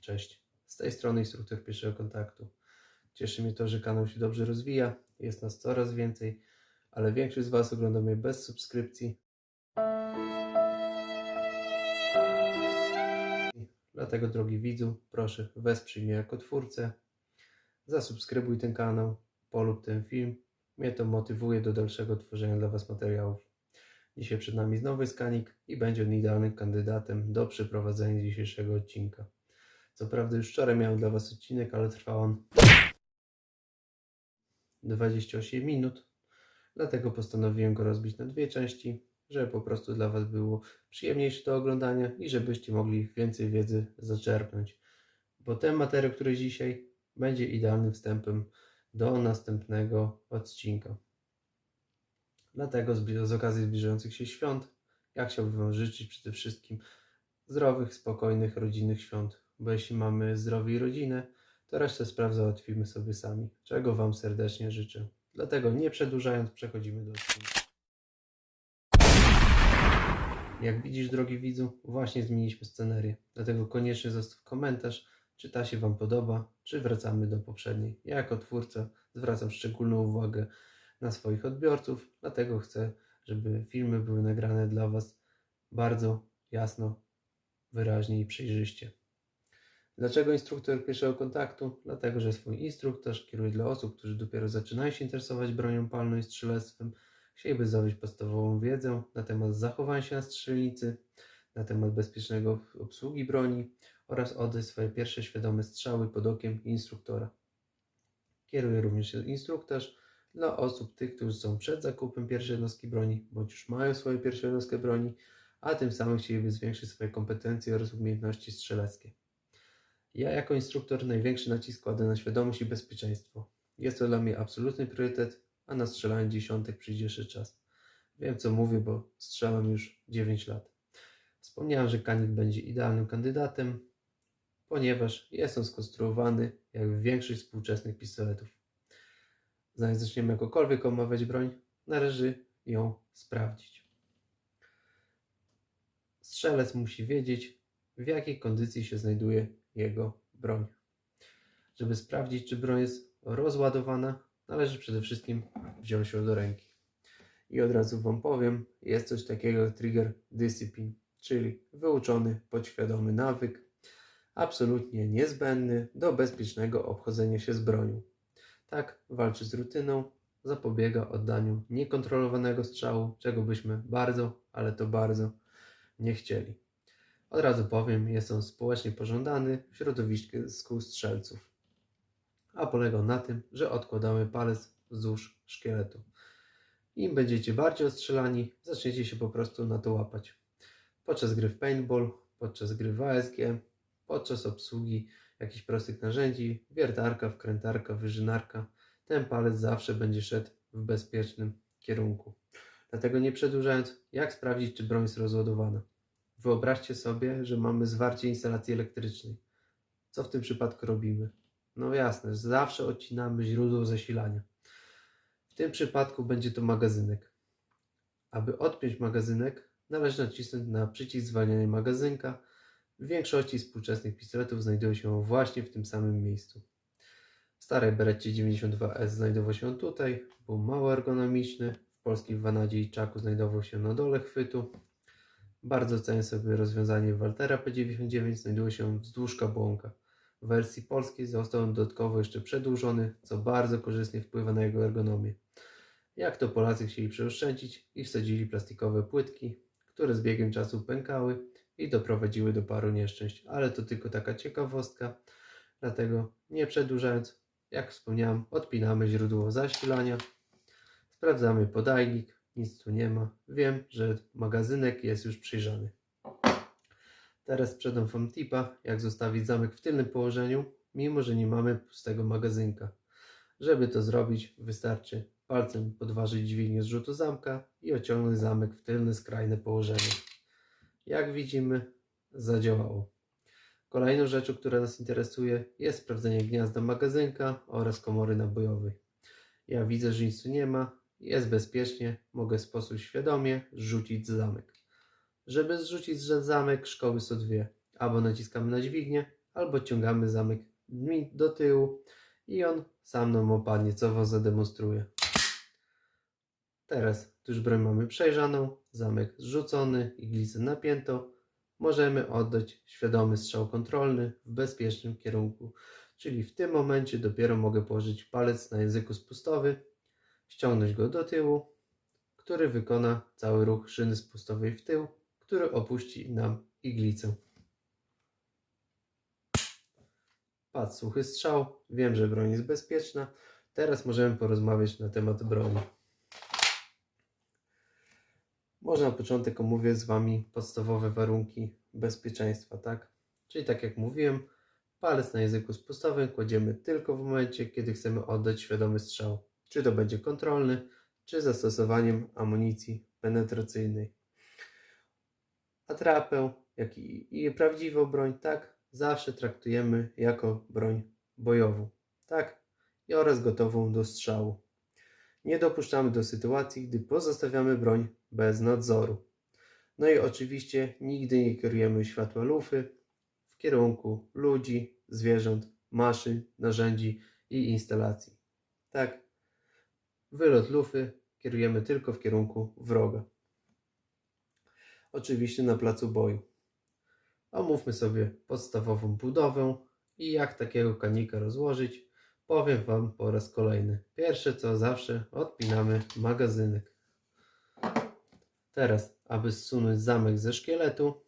Cześć, z tej strony instruktor pierwszego kontaktu. Cieszy mnie to, że kanał się dobrze rozwija, jest nas coraz więcej, ale większość z Was ogląda mnie bez subskrypcji. Dlatego, drogi widzu, proszę wesprzyj mnie jako twórcę, zasubskrybuj ten kanał, polub ten film. Mnie to motywuje do dalszego tworzenia dla Was materiałów. Dzisiaj przed nami znowu jest Kanik i będzie on idealnym kandydatem do przeprowadzenia dzisiejszego odcinka. Co prawda już wczoraj miałem dla Was odcinek, ale trwał on 28 minut, dlatego postanowiłem go rozbić na dwie części, żeby po prostu dla Was było przyjemniejsze do oglądania i żebyście mogli więcej wiedzy zaczerpnąć. Bo ten materiał, który dzisiaj będzie idealnym wstępem do następnego odcinka. Dlatego zbli- z okazji zbliżających się świąt, ja chciałbym Wam życzyć przede wszystkim zdrowych, spokojnych, rodzinnych świąt. Bo jeśli mamy zdrowie i rodzinę, to resztę spraw załatwimy sobie sami, czego Wam serdecznie życzę. Dlatego nie przedłużając, przechodzimy do odcinka. Jak widzisz, drogi widzu, właśnie zmieniliśmy scenerię. Dlatego koniecznie zostaw komentarz, czy ta się Wam podoba, czy wracamy do poprzedniej. Ja jako twórca zwracam szczególną uwagę na swoich odbiorców, dlatego chcę, żeby filmy były nagrane dla Was bardzo jasno, wyraźnie i przejrzyście. Dlaczego instruktor pierwszego kontaktu? Dlatego, że swój instruktaż kieruje dla osób, którzy dopiero zaczynają się interesować bronią palną i strzelectwem, chcieliby zdobyć podstawową wiedzę na temat zachowania się na strzelnicy, na temat bezpiecznego obsługi broni oraz oddać swoje pierwsze świadome strzały pod okiem instruktora. Kieruje również instruktaż dla osób tych, którzy są przed zakupem pierwszej jednostki broni, bądź już mają swoją pierwszą jednostkę broni, a tym samym chcieliby zwiększyć swoje kompetencje oraz umiejętności strzeleckie. Ja jako instruktor największy nacisk kładę na świadomość i bezpieczeństwo. Jest to dla mnie absolutny priorytet, a na strzelanie dziesiątek przyjdzie jeszcze czas. Wiem co mówię, bo strzelam już 9 lat. Wspomniałem, że Kanik będzie idealnym kandydatem, ponieważ jest on skonstruowany jak większość współczesnych pistoletów. Zanim zaczniemy jakokolwiek omawiać broń, należy ją sprawdzić. Strzelec musi wiedzieć, w jakiej kondycji się znajduje jego broń. Żeby sprawdzić, czy broń jest rozładowana, należy przede wszystkim wziąć ją do ręki. I od razu Wam powiem, jest coś takiego jak trigger discipline, czyli wyuczony, podświadomy nawyk, absolutnie niezbędny do bezpiecznego obchodzenia się z bronią. Tak walczy z rutyną, zapobiega oddaniu niekontrolowanego strzału, czego byśmy bardzo, ale to bardzo nie chcieli. Od razu powiem, jest on społecznie pożądany w środowisku strzelców, a polegał na tym, że odkładamy palec wzdłuż szkieletu. Im będziecie bardziej ostrzelani, zaczniecie się po prostu na to łapać. Podczas gry w paintball, podczas gry w ASG, podczas obsługi jakichś prostych narzędzi, wiertarka, wkrętarka, wyżynarka, ten palec zawsze będzie szedł w bezpiecznym kierunku. Dlatego nie przedłużając, jak sprawdzić, czy broń jest rozładowana? Wyobraźcie sobie, że mamy zwarcie instalacji elektrycznej. Co w tym przypadku robimy? No jasne, zawsze odcinamy źródło zasilania. W tym przypadku będzie to magazynek. Aby odpiąć magazynek, należy nacisnąć na przycisk zwalniania magazynka. W większości współczesnych pistoletów znajdują się właśnie w tym samym miejscu. W starej Beretcie 92S znajdował się tutaj, był mało ergonomiczny. W polskim Vanadzie i Czaku znajdował się na dole chwytu. Bardzo cenię sobie rozwiązanie Waltera P99, znajduje się wzdłuż kabłonka. W wersji polskiej został on dodatkowo jeszcze przedłużony, co bardzo korzystnie wpływa na jego ergonomię. Jak to Polacy chcieli przeoszczędzić i wsadzili plastikowe płytki, które z biegiem czasu pękały i doprowadziły do paru nieszczęść, ale to tylko taka ciekawostka, dlatego nie przedłużając, jak wspomniałem, odpinamy źródło zasilania, sprawdzamy podajnik, nic tu nie ma. Wiem, że magazynek jest już przyjrzany. Teraz sprzedam Wam tipa, jak zostawić zamek w tylnym położeniu, mimo że nie mamy pustego magazynka. Żeby to zrobić, wystarczy palcem podważyć dźwignię zrzutu zamka i ociągnąć zamek w tylne, skrajne położenie. Jak widzimy, zadziałało. Kolejną rzeczą, która nas interesuje, jest sprawdzenie gniazda magazynka oraz komory nabojowej. Ja widzę, że nic tu nie ma, jest bezpiecznie, mogę w sposób świadomie zrzucić zamek. Żeby zrzucić zamek, szkoły są dwie. Albo naciskamy na dźwignię, albo odciągamy zamek do tyłu i on sam nam opadnie, co Wam zademonstruję. Teraz, już broń mamy przejrzaną, zamek zrzucony, iglicę napięto, możemy oddać świadomy strzał kontrolny w bezpiecznym kierunku. Czyli w tym momencie dopiero mogę położyć palec na języku spustowy, ściągnąć go do tyłu, który wykona cały ruch szyny spustowej w tył, który opuści nam iglicę. Padł suchy strzał, wiem, że broń jest bezpieczna. Teraz możemy porozmawiać na temat broni. Może na początek omówię z Wami podstawowe warunki bezpieczeństwa, tak? Czyli tak jak mówiłem, palec na języku spustowym kładziemy tylko w momencie, kiedy chcemy oddać świadomy strzał. Czy to będzie kontrolny, czy zastosowaniem amunicji penetracyjnej. Atrapę, jak i, i prawdziwą broń, tak, zawsze traktujemy jako broń bojową, tak, i oraz gotową do strzału. Nie dopuszczamy do sytuacji, gdy pozostawiamy broń bez nadzoru. No i oczywiście nigdy nie kierujemy światła lufy w kierunku ludzi, zwierząt, maszyn, narzędzi i instalacji. Tak, wylot lufy kierujemy tylko w kierunku wroga. Oczywiście na placu boju. Omówmy sobie podstawową budowę i jak takiego kanika rozłożyć. Powiem Wam po raz kolejny. Pierwsze co zawsze odpinamy magazynek. Teraz, aby zsunąć zamek ze szkieletu,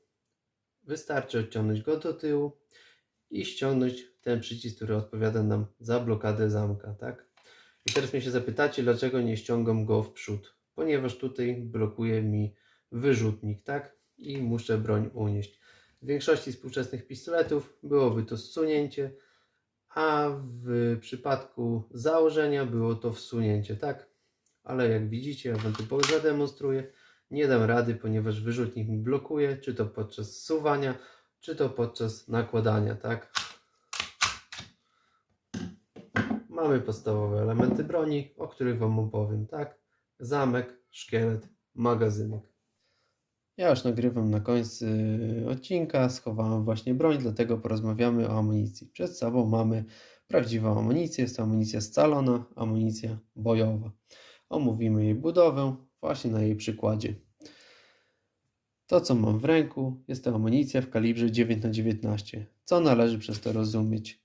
wystarczy odciągnąć go do tyłu i ściągnąć ten przycisk, który odpowiada nam za blokadę zamka, tak? I teraz mnie się zapytacie, dlaczego nie ściągam go w przód? Ponieważ tutaj blokuje mi wyrzutnik, tak? I muszę broń unieść. W większości współczesnych pistoletów byłoby to zsunięcie, a w przypadku założenia było to wsunięcie, tak? Ale jak widzicie, ja Wam tu zademonstruję, nie dam rady, ponieważ wyrzutnik mi blokuje, czy to podczas zsuwania, czy to podczas nakładania, tak? Mamy podstawowe elementy broni, o których Wam opowiem, tak? Zamek, szkielet, magazynek. Ja już nagrywam na końcu y, odcinka, schowałem właśnie broń, dlatego porozmawiamy o amunicji. Przed sobą mamy prawdziwą amunicję, jest to amunicja scalona, amunicja bojowa. Omówimy jej budowę właśnie na jej przykładzie. To, co mam w ręku, jest to amunicja w kalibrze 9x19. Co należy przez to rozumieć?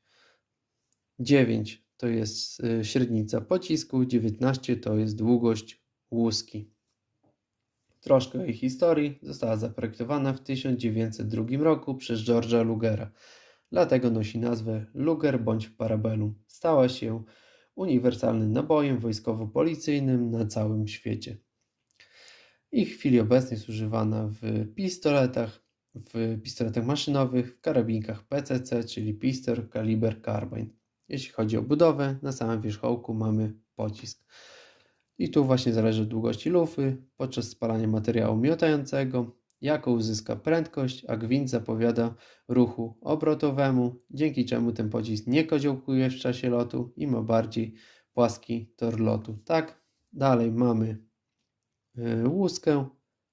9 to jest y, średnica pocisku, 19 to jest długość łuski. Troszkę jej historii. Została zaprojektowana w 1902 roku przez George'a Lugera. Dlatego nosi nazwę Luger bądź Parabellum. Stała się uniwersalnym nabojem wojskowo-policyjnym na całym świecie. I w chwili obecnej jest używana w pistoletach, w pistoletach maszynowych, w karabinkach PCC, czyli Pistol Caliber Carbine. Jeśli chodzi o budowę, na samym wierzchołku mamy pocisk. I tu właśnie zależy od długości lufy podczas spalania materiału miotającego, jaką uzyska prędkość, a gwint zapowiada ruchu obrotowemu, dzięki czemu ten pocisk nie koziołkuje w czasie lotu i ma bardziej płaski tor lotu. Tak, dalej mamy e, łuskę,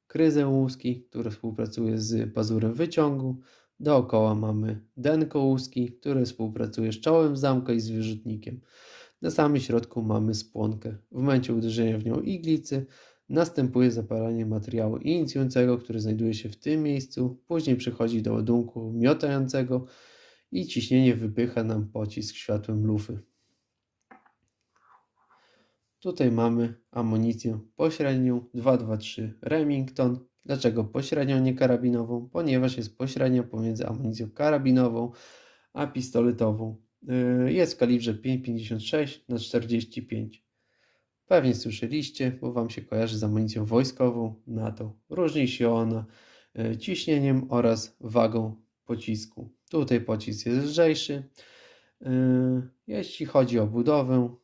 kryzę łuski, która współpracuje z pazurem wyciągu. Dookoła mamy denko łuski, który współpracuje z czołem zamka i z wyrzutnikiem. Na samym środku mamy spłonkę. W momencie uderzenia w nią iglicy następuje zapalanie materiału inicjującego, który znajduje się w tym miejscu. Później przychodzi do ładunku miotającego i ciśnienie wypycha nam pocisk światłem lufy. Tutaj mamy amunicję pośrednią 223 Remington. Dlaczego pośrednią, nie karabinową? Ponieważ jest pośrednia pomiędzy amunicją karabinową a pistoletową. Yy, Jest w kalibrze 5,56 na 45. Pewnie słyszeliście, bo Wam się kojarzy z amunicją wojskową NATO. Różni się ona yy, ciśnieniem oraz wagą pocisku. Tutaj pocisk jest lżejszy. Yy, Jeśli chodzi o budowę,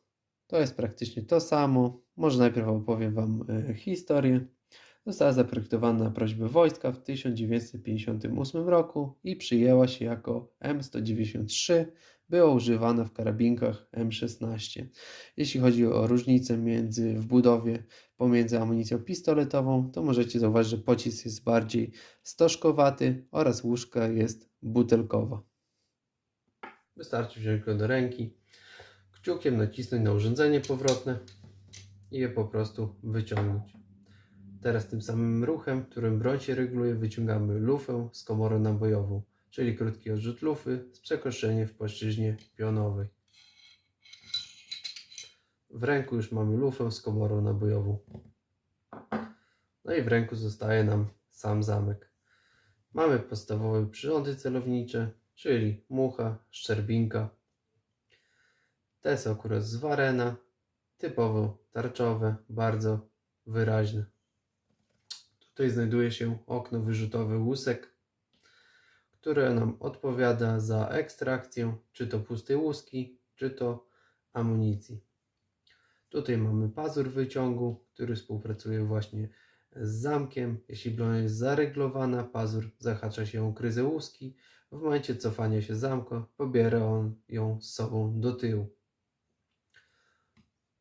to jest praktycznie to samo. Może najpierw opowiem Wam historię. Została zaprojektowana na prośbę wojska w 1958 roku i przyjęła się jako M193. Była używana w karabinkach M16. Jeśli chodzi o różnicę między w budowie pomiędzy amunicją pistoletową, to możecie zauważyć, że pocisk jest bardziej stożkowaty oraz łóżka jest butelkowa. Wystarczy wziąć go do ręki, kciukiem nacisnąć na urządzenie powrotne i je po prostu wyciągnąć. Teraz tym samym ruchem, którym broń się reguluje, wyciągamy lufę z komorą nabojową, czyli krótki odrzut lufy z przekoszeniem w płaszczyźnie pionowej. W ręku już mamy lufę z komorą nabojową. No i w ręku zostaje nam sam zamek. Mamy podstawowe przyrządy celownicze, czyli mucha, szczerbinka. Te są akurat z Warena, typowo tarczowe, bardzo wyraźne. Tutaj znajduje się okno wyrzutowe łusek, które nam odpowiada za ekstrakcję czy to pustej łuski, czy to amunicji. Tutaj mamy pazur wyciągu, który współpracuje właśnie z zamkiem. Jeśli broń jest zaryglowana, pazur zahacza się o kryzę łuski. W momencie cofania się zamka, pobiera on ją z sobą do tyłu.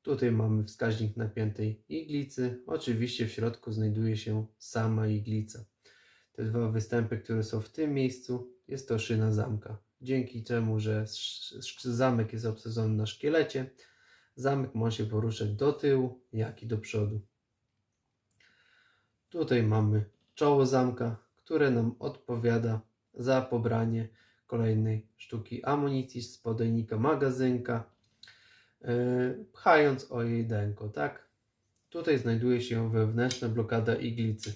Tutaj mamy wskaźnik napiętej iglicy. Oczywiście w środku znajduje się sama iglica. Te dwa występy, które są w tym miejscu, jest to szyna zamka. Dzięki czemu, że zamek jest obsadzony na szkielecie, zamek może się poruszać do tyłu, jak i do przodu. Tutaj mamy czoło zamka, które nam odpowiada za pobranie kolejnej sztuki amunicji z podajnika magazynka, pchając o jej denko, tak? Tutaj znajduje się wewnętrzna blokada iglicy.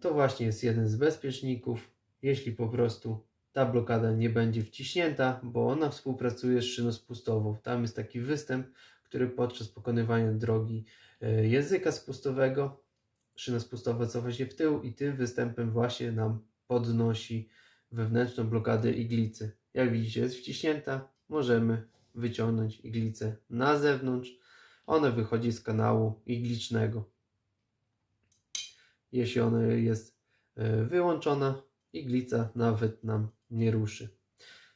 To właśnie jest jeden z bezpieczników. Jeśli po prostu ta blokada nie będzie wciśnięta, bo ona współpracuje z szyną spustową. Tam jest taki występ, który podczas pokonywania drogi e, języka spustowego, szyna spustowa cofa się w tył i tym występem właśnie nam podnosi wewnętrzną blokadę iglicy. Jak widzicie jest wciśnięta, możemy wyciągnąć iglicę na zewnątrz. Ona wychodzi z kanału iglicznego. Jeśli ona jest e, wyłączona, iglica nawet nam nie ruszy.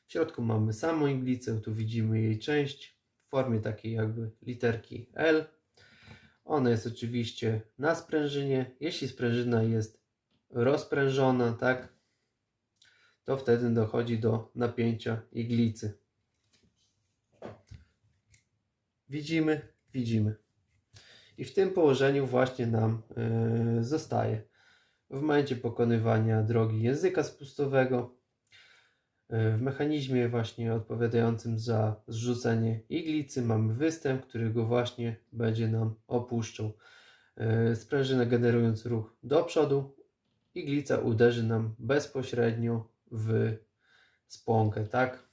W środku mamy samą iglicę, tu widzimy jej część w formie takiej jakby literki L. Ona jest oczywiście na sprężynie. Jeśli sprężyna jest rozprężona, tak, to wtedy dochodzi do napięcia iglicy. Widzimy, widzimy. I w tym położeniu właśnie nam yy, zostaje w momencie pokonywania drogi języka spustowego, yy, w mechanizmie właśnie odpowiadającym za zrzucenie iglicy mamy występ, który go właśnie będzie nam opuszczał. Yy, Sprężyna generując ruch do przodu, iglica uderzy nam bezpośrednio w spłonkę, tak?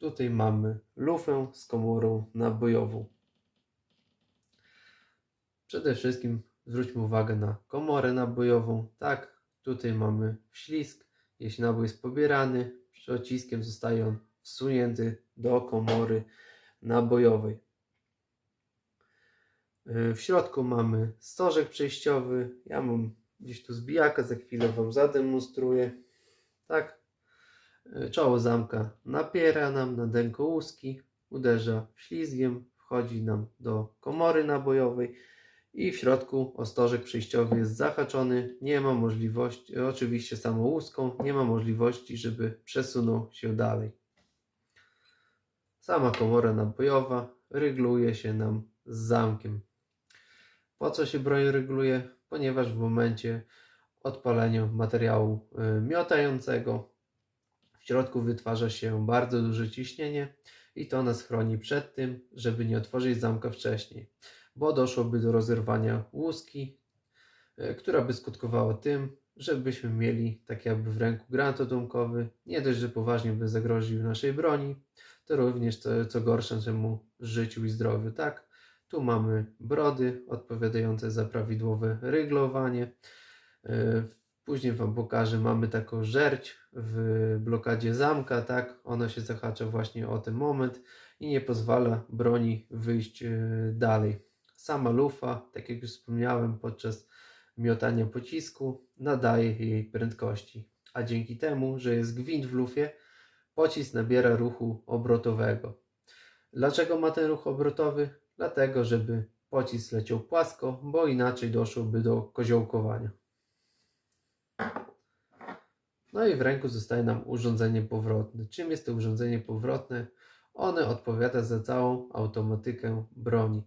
Tutaj mamy lufę z komorą nabojową. Przede wszystkim zwróćmy uwagę na komorę nabojową. Tak, tutaj mamy wślizg. Jeśli nabój jest pobierany, przyciskiem zostaje on wsunięty do komory nabojowej. Yy, W środku mamy stożek przejściowy. Ja mam gdzieś tu zbijaka, za chwilę Wam zademonstruję. Tak, czoło zamka napiera nam na denko łuski, uderza ślizgiem, wchodzi nam do komory nabojowej i w środku ostożek przejściowy jest zahaczony. Nie ma możliwości, oczywiście samą łuską, nie ma możliwości, żeby przesunął się dalej. Sama komora nabojowa rygluje się nam z zamkiem. Po co się broń reguluje? Ponieważ w momencie odpalenia materiału y, miotającego środku wytwarza się bardzo duże ciśnienie i to nas chroni przed tym, żeby nie otworzyć zamka wcześniej, bo doszłoby do rozerwania łuski, y, która by skutkowała tym, żebyśmy mieli tak jakby w ręku granat odłamkowy, nie dość, że poważnie by zagroził naszej broni, to również co, co gorsze naszemu życiu i zdrowiu, tak? Tu mamy brody odpowiadające za prawidłowe ryglowanie. Później Wam pokażę, mamy taką żerć w blokadzie zamka, tak? Ona się zahacza właśnie o ten moment i nie pozwala broni wyjść yy, dalej. Sama lufa, tak jak już wspomniałem, podczas miotania pocisku nadaje jej prędkości. A dzięki temu, że jest gwint w lufie, pocisk nabiera ruchu obrotowego. Dlaczego ma ten ruch obrotowy? Dlatego, żeby pocisk leciał płasko, bo inaczej doszłoby do koziołkowania. No i w ręku zostaje nam urządzenie powrotne. Czym jest to urządzenie powrotne? One odpowiada za całą automatykę broni.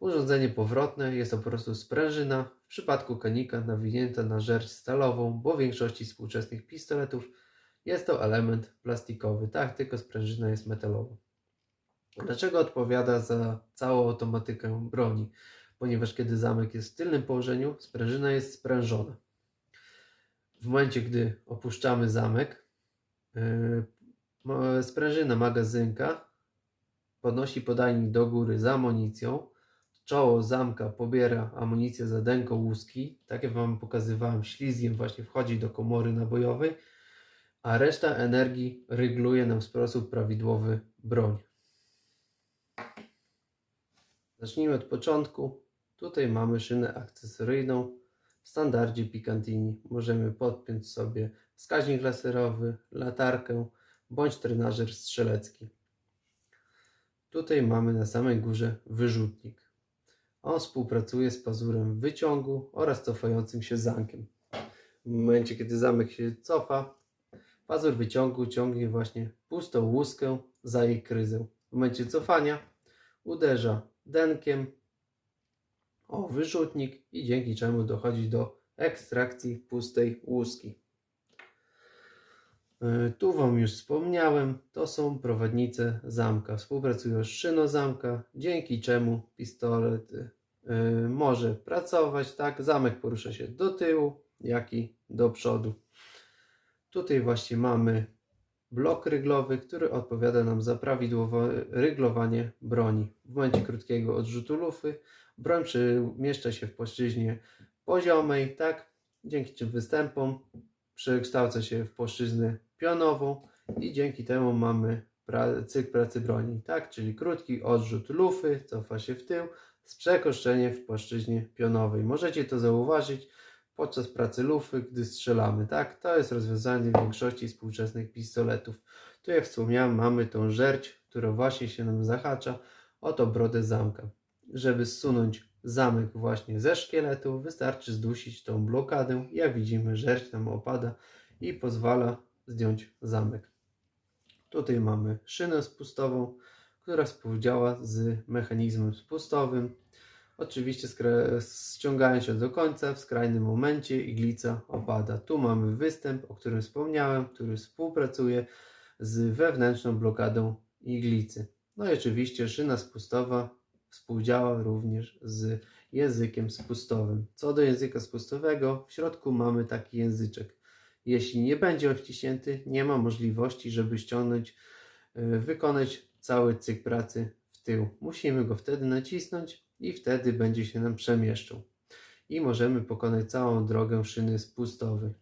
Urządzenie powrotne jest to po prostu sprężyna, w przypadku konika nawinięta na żerć stalową, bo w większości współczesnych pistoletów jest to element plastikowy, tak, tylko sprężyna jest metalowa. Dlaczego odpowiada za całą automatykę broni? Ponieważ kiedy zamek jest w tylnym położeniu, sprężyna jest sprężona. W momencie, gdy opuszczamy zamek, yy, sprężyna magazynka podnosi podajnik do góry z amunicją, czoło zamka pobiera amunicję za denko łuski, tak jak Wam pokazywałem, ślizgiem właśnie wchodzi do komory nabojowej, a reszta energii rygluje nam w sposób prawidłowy broń. Zacznijmy od początku. Tutaj mamy szynę akcesoryjną w standardzie Picantini. Możemy podpiąć sobie wskaźnik laserowy, latarkę bądź trenażer strzelecki. Tutaj mamy na samej górze wyrzutnik. On współpracuje z pazurem wyciągu oraz cofającym się zamkiem. W momencie, kiedy zamek się cofa, pazur wyciągu ciągnie właśnie pustą łuskę za jej kryzę. W momencie cofania uderza denkiem o wyrzutnik i dzięki czemu dochodzi do ekstrakcji pustej łuski. E, Tu Wam już wspomniałem, to są prowadnice zamka. Współpracują z szyną zamka, dzięki czemu pistolet e, może pracować. Tak, zamek porusza się do tyłu, jak i do przodu. Tutaj właśnie mamy blok ryglowy, który odpowiada nam za prawidłowe ryglowanie broni. W momencie krótkiego odrzutu lufy broń przemieszcza się w płaszczyźnie poziomej, tak, dzięki czym występom przekształca się w płaszczyznę pionową i dzięki temu mamy pra- cykl pracy broni, tak, czyli krótki odrzut lufy, cofa się w tył, przekoszczenie w płaszczyźnie pionowej. Możecie to zauważyć podczas pracy lufy, gdy strzelamy, tak, to jest rozwiązanie większości współczesnych pistoletów. Tu jak wspomniałem, mamy tą żerć, która właśnie się nam zahacza o to brodę zamka. Żeby zsunąć zamek właśnie ze szkieletu, wystarczy zdusić tą blokadę. Jak widzimy, żerć nam opada i pozwala zdjąć zamek. Tutaj mamy szynę spustową, która współdziała z mechanizmem spustowym. Oczywiście ściągając się do końca, w skrajnym momencie iglica opada. Tu mamy występ, o którym wspomniałem, który współpracuje z wewnętrzną blokadą iglicy. No i oczywiście szyna spustowa współdziała również z językiem spustowym. Co do języka spustowego, w środku mamy taki języczek. Jeśli nie będzie on wciśnięty, nie ma możliwości, żeby ściągnąć, y, wykonać cały cykl pracy w tył. Musimy go wtedy nacisnąć i wtedy będzie się nam przemieszczał. I możemy pokonać całą drogę szyny spustowej.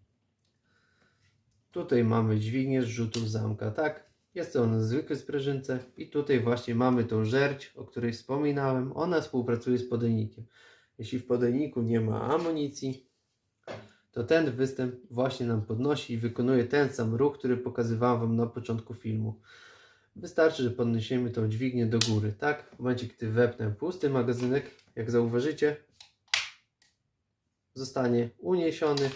Tutaj mamy dźwignię zrzutów zamka, tak? Jest to na zwykłej sprężynce i tutaj właśnie mamy tą żerć, o której wspominałem. Ona współpracuje z podajnikiem. Jeśli w podajniku nie ma amunicji, to ten występ właśnie nam podnosi i wykonuje ten sam ruch, który pokazywałem Wam na początku filmu. Wystarczy, że podniesiemy tą dźwignię do góry, tak? W momencie, gdy wepnę pusty magazynek, jak zauważycie, zostanie uniesiony.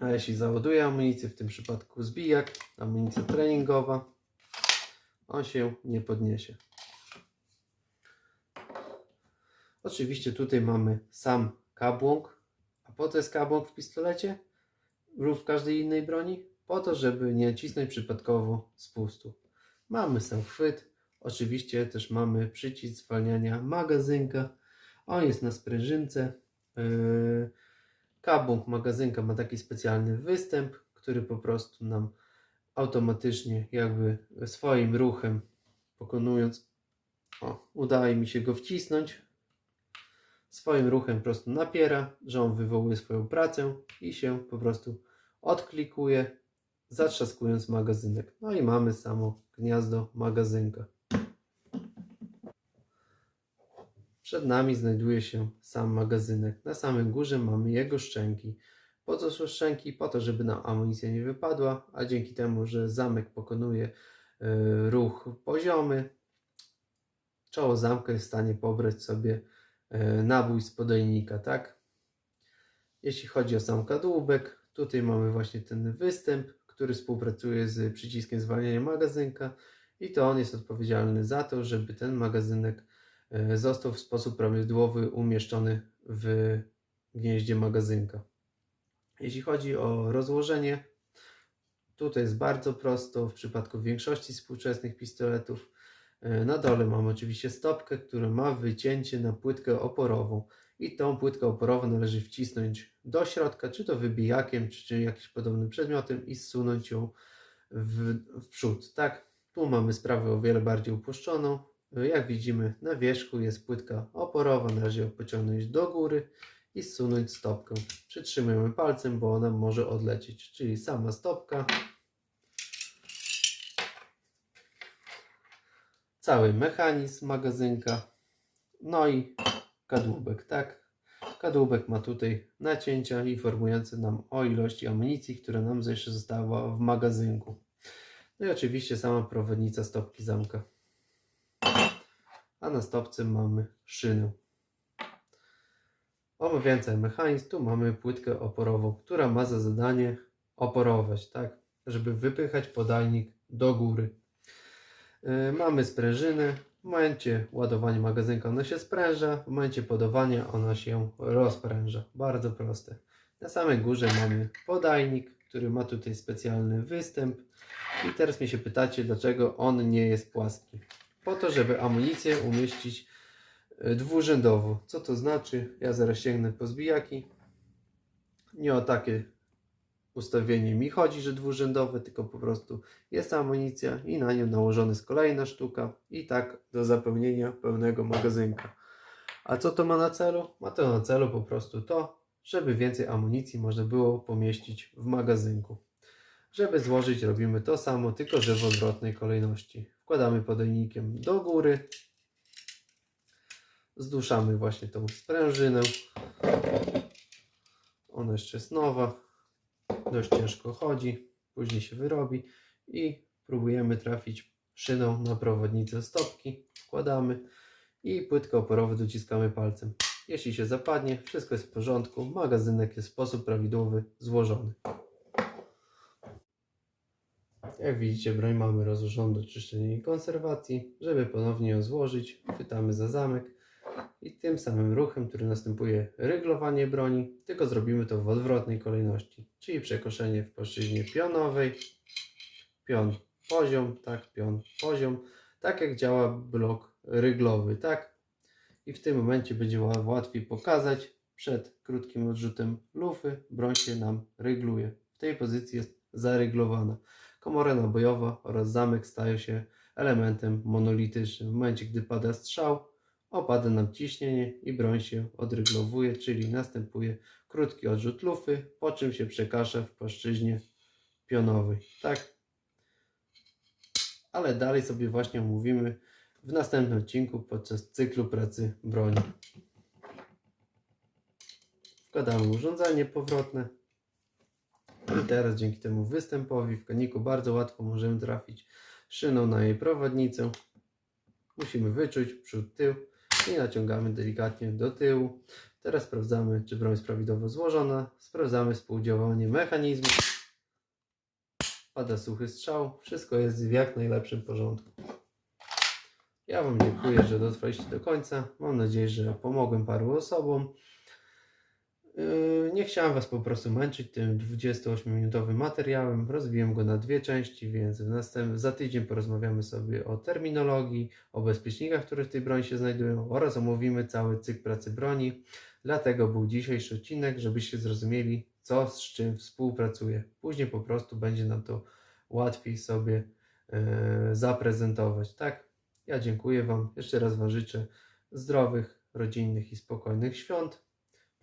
A jeśli załaduję amunicję, w tym przypadku zbijak, amunicja treningowa, on się nie podniesie. Oczywiście tutaj mamy sam kabłąk. A po co jest kabłąk w pistolecie? Lub w każdej innej broni? Po to, żeby nie cisnąć przypadkowo spustu. Mamy sam chwyt. Oczywiście też mamy przycisk zwalniania magazynka. On jest na sprężynce. Yy, Kabłąk magazynka ma taki specjalny występ, który po prostu nam automatycznie jakby swoim ruchem pokonując o, udaje mi się go wcisnąć swoim ruchem po prostu napiera, że on wywołuje swoją pracę i się po prostu odklikuje zatrzaskując magazynek. No i mamy samo gniazdo magazynka. Przed nami znajduje się sam magazynek. Na samym górze mamy jego szczęki. Po co są szczęki? Po to, żeby nam amunicja nie wypadła, a dzięki temu, że zamek pokonuje e, ruch poziomy, czoło zamka jest w stanie pobrać sobie e, nabój z podajnika, tak? Jeśli chodzi o sam kadłubek, Tutaj mamy właśnie ten występ, który współpracuje z przyciskiem zwalniania magazynka i to on jest odpowiedzialny za to, żeby ten magazynek e, został w sposób prawidłowy umieszczony w gnieździe magazynka. Jeśli chodzi o rozłożenie, tutaj jest bardzo prosto w przypadku większości współczesnych pistoletów. E, Na dole mamy oczywiście stopkę, która ma wycięcie na płytkę oporową i tą płytkę oporową należy wcisnąć do środka, czy to wybijakiem, czy, czy jakimś podobnym przedmiotem i zsunąć ją w, w przód. Tak, tu mamy sprawę o wiele bardziej uproszczoną. Jak widzimy, na wierzchu jest płytka oporowa, należy ją pociągnąć do góry i zsunąć stopkę. Przytrzymujemy palcem, bo ona może odlecieć, czyli sama stopka. Cały mechanizm magazynka, no i kadłubek, tak? Kadłubek ma tutaj nacięcia informujące nam o ilości amunicji, która nam jeszcze została w magazynku. No i oczywiście sama prowadnica stopki zamka. A na stopce mamy szynę. Omawiając cały mechanizm, tu mamy płytkę oporową, która ma za zadanie oporować, tak? Żeby wypychać podajnik do góry. Yy, mamy sprężynę. W momencie ładowania magazynka ona się spręża, w momencie podawania ona się rozpręża. Bardzo proste. Na samej górze mamy podajnik, który ma tutaj specjalny występ. I teraz mnie się pytacie, dlaczego on nie jest płaski. Po to, żeby amunicję umieścić e, dwurzędowo. Co to znaczy? Ja zaraz sięgnę po zbijaki. Nie o takie ustawienie mi chodzi, że dwurzędowe, tylko po prostu jest amunicja i na nią nałożona jest kolejna sztuka i tak do zapełnienia pełnego magazynka. A co to ma na celu? Ma to na celu po prostu to, żeby więcej amunicji można było pomieścić w magazynku. Żeby złożyć robimy to samo, tylko że w odwrotnej kolejności. Wkładamy podajnikiem do góry, zduszamy właśnie tą sprężynę. Ona jeszcze jest nowa, dość ciężko chodzi, później się wyrobi i próbujemy trafić szyną na prowadnicę stopki, wkładamy i płytkę oporową dociskamy palcem. Jeśli się zapadnie, wszystko jest w porządku, magazynek jest w sposób prawidłowy złożony. Jak widzicie, broń mamy rozłożoną do czyszczenia i konserwacji. Żeby ponownie ją złożyć, chwytamy za zamek i tym samym ruchem, który następuje ryglowanie broni, tylko zrobimy to w odwrotnej kolejności, czyli przekoszenie w płaszczyźnie pionowej, pion poziom, tak, pion poziom, tak jak działa blok ryglowy, tak. I w tym momencie będzie ła- łatwiej pokazać, przed krótkim odrzutem lufy broń się nam rygluje. W tej pozycji jest zaryglowana. Komora nabojowa oraz zamek stają się elementem monolitycznym. W momencie, gdy pada strzał, opada nam ciśnienie i broń się odryglowuje, czyli następuje krótki odrzut lufy, po czym się przekasza w płaszczyźnie pionowej. Tak? Ale dalej sobie właśnie omówimy w następnym odcinku podczas cyklu pracy broni. Wkładamy urządzenie powrotne. I teraz dzięki temu występowi w koniku bardzo łatwo możemy trafić szyną na jej prowadnicę. Musimy wyczuć przód, tył i naciągamy delikatnie do tyłu. Teraz sprawdzamy, czy broń jest prawidłowo złożona. Sprawdzamy współdziałanie mechanizmu. Pada suchy strzał. Wszystko jest w jak najlepszym porządku. Ja Wam dziękuję, że dotrwaliście do końca. Mam nadzieję, że pomogłem paru osobom. Yy, Nie chciałem Was po prostu męczyć tym 28-minutowym materiałem. Rozbiłem go na dwie części, więc w następ... za tydzień porozmawiamy sobie o terminologii, o bezpiecznikach, które w tej broni się znajdują oraz omówimy cały cykl pracy broni. Dlatego był dzisiejszy odcinek, żebyście zrozumieli, co z czym współpracuje. Później po prostu będzie nam to łatwiej sobie yy, zaprezentować. Tak? Ja dziękuję Wam. Jeszcze raz Wam życzę zdrowych, rodzinnych i spokojnych świąt.